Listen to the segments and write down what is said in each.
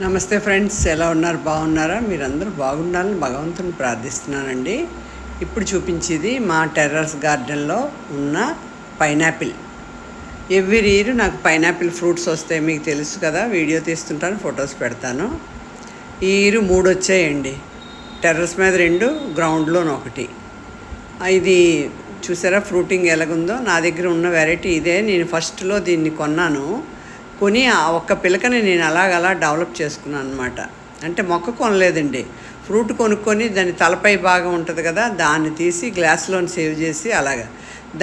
నమస్తే ఫ్రెండ్స్ ఎలా ఉన్నారు? బాగున్నారా? మీరందరూ బాగుండాలని భగవంతుని ప్రార్థిస్తున్నానండి. ఇప్పుడు చూపించేది మా టెర్రస్ గార్డెన్లో ఉన్న పైనాపిల్. ఎవ్రీ ఇయర్ నాకు పైనాపిల్ ఫ్రూట్స్ వస్తాయి మీకు తెలుసు కదా. వీడియో తీస్తుంటాను ఫొటోస్ పెడతాను. ఈ ఇయర్ మూడు వచ్చాయండి. టెర్రస్ మీద రెండు గ్రౌండ్లోని ఒకటి. ఇది చూసారా? ఫ్రూటింగ్ ఎలాగుందో? నా దగ్గర ఉన్న వెరైటీ ఇదే. నేను ఫస్ట్లో దీన్ని కొన్నాను. కొని ఆ ఒక్క పిలకని నేను అలాగలా డెవలప్ చేసుకున్నాను అనమాట అంటే మొక్క కొనలేదండి. ఫ్రూట్ కొనుక్కొని దాని తలపై భాగం ఉంటుంది కదా దాన్ని తీసి గ్లాస్లోని సేవ్ చేసి అలాగా.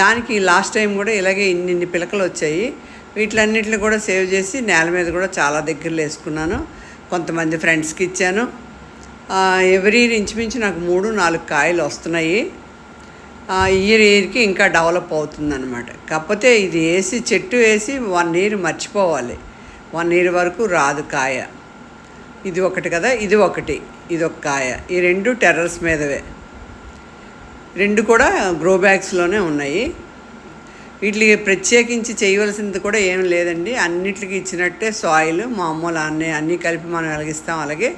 దానికి లాస్ట్ టైం కూడా ఇలాగే ఇన్ని ఇన్ని పిలకలు వచ్చాయి. వీటిలన్నిటిని కూడా సేవ్ చేసి నేల మీద కూడా చాలా దగ్గరలో వేసుకున్నాను. కొంతమంది ఫ్రెండ్స్కి ఇచ్చాను. ఎవ్రీ ఇంచుమించు నాకు మూడు నాలుగు కాయలు వస్తున్నాయి. ఇయర్ ఇయర్కి ఇంకా డెవలప్ అవుతుందన్నమాట. కాకపోతే ఇది వేసి చెట్టు వేసి వన్ ఇయర్ మర్చిపోవాలి. వన్ ఇయర్ వరకు రాదు కాయ. ఇది ఒకటి కదా ఇది ఒకటి ఇది ఒక కాయ. ఈ రెండు టెర్రస్ మీదవే. రెండు కూడా గ్రో బ్యాగ్స్లోనే ఉన్నాయి. వీటికి ప్రత్యేకించి చేయవలసింది కూడా ఏం లేదండి. అన్నిటికి ఇచ్చినట్టే సాయిల్ మామూలు అన్నీ అన్నీ కలిపి మనం వెలిగిస్తాం. అలాగే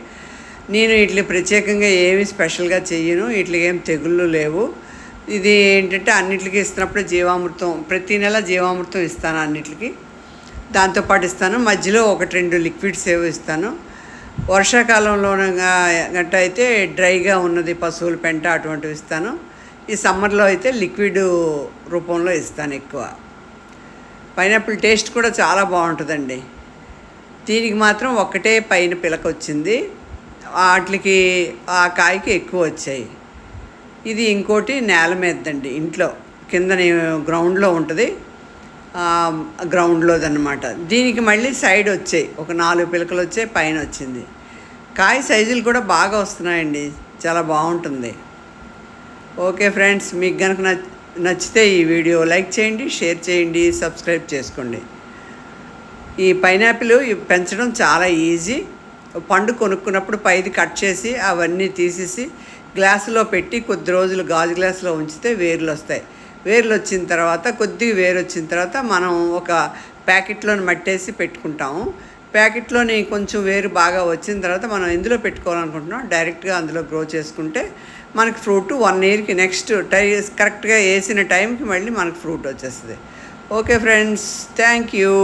నేను వీటికి ప్రత్యేకంగా ఏమి స్పెషల్గా చెయ్యను. వీటికి ఏం తెగుళ్ళు లేవు. ఇది ఏంటంటే అన్నిటికీ ఇస్తున్నప్పుడు జీవామృతం ప్రతి నెల జీవామృతం ఇస్తాను అన్నిటికీ. దాంతోపాటు ఇస్తాను. మధ్యలో ఒకటి రెండు లిక్విడ్స్ ఏవో ఇస్తాను. వర్షాకాలంలో గట్ట అయితే డ్రైగా ఉన్నది పశువుల పెంట అటువంటివి ఇస్తాను. ఈ సమ్మర్లో అయితే లిక్విడ్ రూపంలో ఇస్తాను ఎక్కువ. పైనాపిల్ టేస్ట్ కూడా చాలా బాగుంటుందండి. దీనికి మాత్రం ఒకటే పైన పిలక వచ్చింది. వాటికి ఆ కాయకి ఎక్కువ వచ్చాయి. ఇది ఇంకోటి నేల మీదండి ఇంట్లో కింద గ్రౌండ్లో ఉంటుంది. గ్రౌండ్లోదన్నమాట. దీనికి మళ్ళీ సైడ్ వచ్చాయి ఒక నాలుగు పిలకలు వచ్చాయి పైన వచ్చింది. కాయ సైజులు కూడా బాగా వస్తున్నాయండి చాలా బాగుంటుంది. ఓకే ఫ్రెండ్స్ మీకు కనుక నచ్చితే ఈ వీడియో లైక్ చేయండి షేర్ చేయండి సబ్స్క్రైబ్ చేసుకోండి. ఈ పైనాపిల్ పెంచడం చాలా ఈజీ. పండు కొనుక్కున్నప్పుడు పైది కట్ చేసి అవన్నీ తీసేసి గ్లాసులో పెట్టి కొద్ది రోజులు గాజు గ్లాసులో ఉంచితే వేర్లు వస్తాయి. వేర్లు వచ్చిన తర్వాత కొద్దిగా వేరు వచ్చిన తర్వాత మనం ఒక ప్యాకెట్లోని మట్టేసి పెట్టుకుంటాము. ప్యాకెట్లోని కొంచెం వేరు బాగా వచ్చిన తర్వాత మనం ఎందులో పెట్టుకోవాలనుకుంటున్నాం. డైరెక్ట్గా అందులో గ్రో చేసుకుంటే మనకి ఫ్రూట్ వన్ ఇయర్కి నెక్స్ట్ టై కరెక్ట్గా వేసిన టైంకి మళ్ళీ మనకు ఫ్రూట్ వచ్చేస్తుంది. Okay friends thank you.